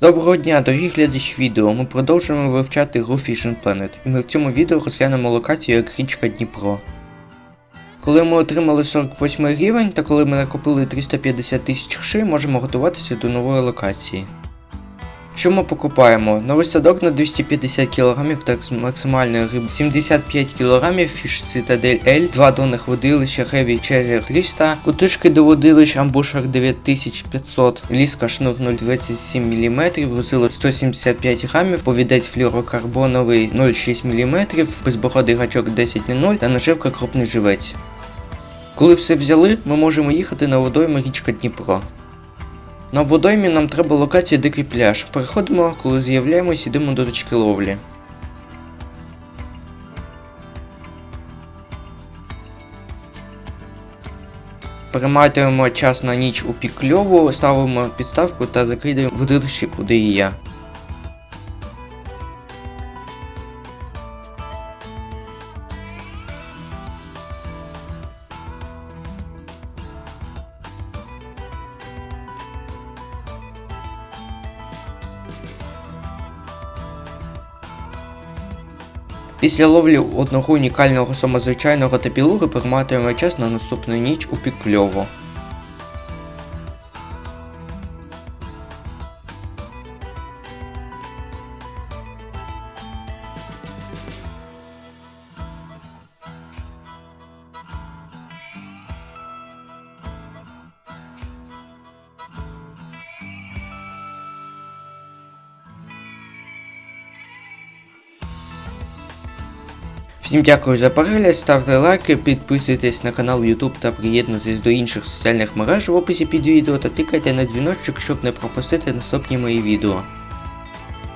Доброго дня, дорогі глядачі відео. Ми продовжуємо вивчати гру Fishing Planet, і ми в цьому відео розглянемо локацію як річка Дніпро. Коли ми отримали 48 рівень та коли ми накопили 350 тисяч грошей, можемо готуватися до нової локації. Що ми покупаємо? Новий садок на 250 кг так з максимальною рибою 75 кг, фіш Цитадель L, 2 донних водилища Heavy Cherry 300, кутишки до водилищ Амбушер 9500, ліска шнур 0,27 мм, грузило 175 грамів, повідець флюрокарбоновий 0,6 мм, безбородий гачок 10,0 та наживка крупний живець. Коли все взяли, ми можемо їхати на водойму річка Дніпро. На водоймі нам треба локація дикий пляж. Переходимо, коли з'являємось, ідемо до точки ловлі. Перематуємо час на ніч у пікльову, ставимо підставку та закидаємо водилище, куди і я. Після ловлі одного унікального самозвичайного та білуги прийматиме час на наступну ніч у пік Всім дякую за перегляд, ставте лайки, підписуйтесь на канал YouTube та приєднуйтесь до інших соціальних мереж в описі під відео та тикайте на дзвіночок, щоб не пропустити наступні мої відео.